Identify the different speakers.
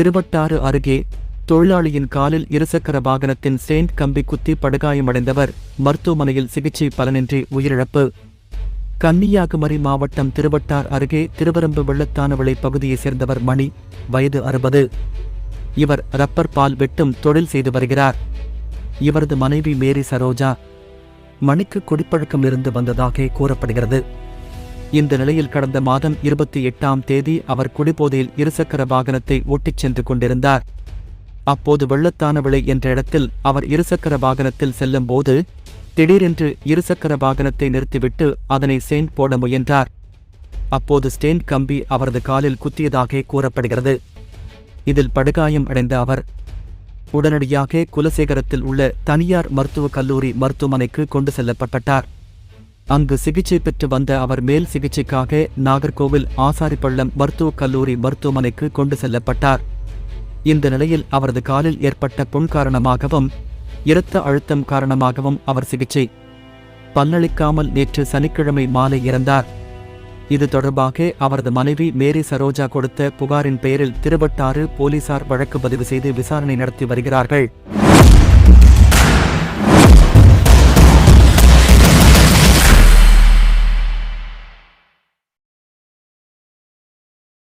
Speaker 1: திருவட்டாறு அருகே தொழிலாளியின் காலில் இருசக்கர வாகனத்தின் செயின்ட் கம்பி குத்தி படுகாயமடைந்தவர் மருத்துவமனையில் சிகிச்சை பலனின்றி உயிரிழப்பு. கன்னியாகுமரி மாவட்டம் திருவட்டார் அருகே திருவரம்பு வெள்ளத்தானவளை பகுதியைச் சேர்ந்தவர் மணி வயது அறுபது. இவர் ரப்பர் பால் வெட்டும் தொழில் செய்து வருகிறார். இவரது மனைவி மேரி சரோஜா மணிக்கு குடிப்பழக்கம் இருந்து வந்ததாக கூறப்படுகிறது. இந்த நிலையில் கடந்த மாதம் இருபத்தி எட்டாம் தேதி அவர் குடிபோதையில் இருசக்கர வாகனத்தை ஓட்டிச் சென்று கொண்டிருந்தார். அப்போது வெள்ளத்தான விளை என்ற இடத்தில் அவர் இருசக்கர வாகனத்தில் செல்லும் போது திடீரென்று இருசக்கர வாகனத்தை நிறுத்திவிட்டு அதனை செயின்ட் போட முயன்றார். அப்போது ஸ்டேன் கம்பி அவரது காலில் குத்தியதாக கூறப்படுகிறது. இதில் படுகாயம் அடைந்த அவர் உடனடியாக குலசேகரத்தில் உள்ள தனியார் மருத்துவக் கல்லூரி மருத்துவமனைக்கு கொண்டு செல்லப்பட்டார். அங்கு சிகிச்சை பெற்று வந்த அவர் மேல் சிகிச்சைக்காக நாகர்கோவில் ஆசாரிப்பள்ளம் மருத்துவக் கல்லூரி மருத்துவமனைக்கு கொண்டு செல்லப்பட்டார். இந்த நிலையில் அவரது காலில் ஏற்பட்ட புண் காரணமாகவும் இரத்த அழுத்தம் காரணமாகவும் அவர் சிகிச்சை பல்லளிக்காமல் நேற்று சனிக்கிழமை மாலை இறந்தார். இது தொடர்பாக அவரது மனைவி மேரி சரோஜா கொடுத்த புகாரின் பெயரில் திருவட்டாறு போலீசார் வழக்கு பதிவு செய்து விசாரணை நடத்தி வருகிறார்கள்.